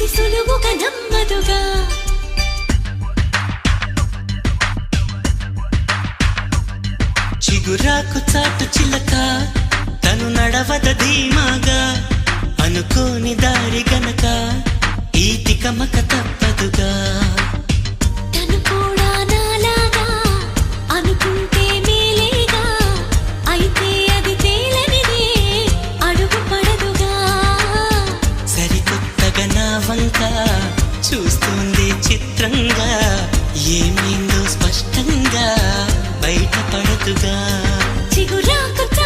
అతి సులువుగా నమ్మదుగా. చిగురాకు చాటు చిలక తను నడవద ధీమాగా అనుకోని దారి గనకా. ఏమిందో స్పష్టంగా బయటపడదుగా. చిగురాకు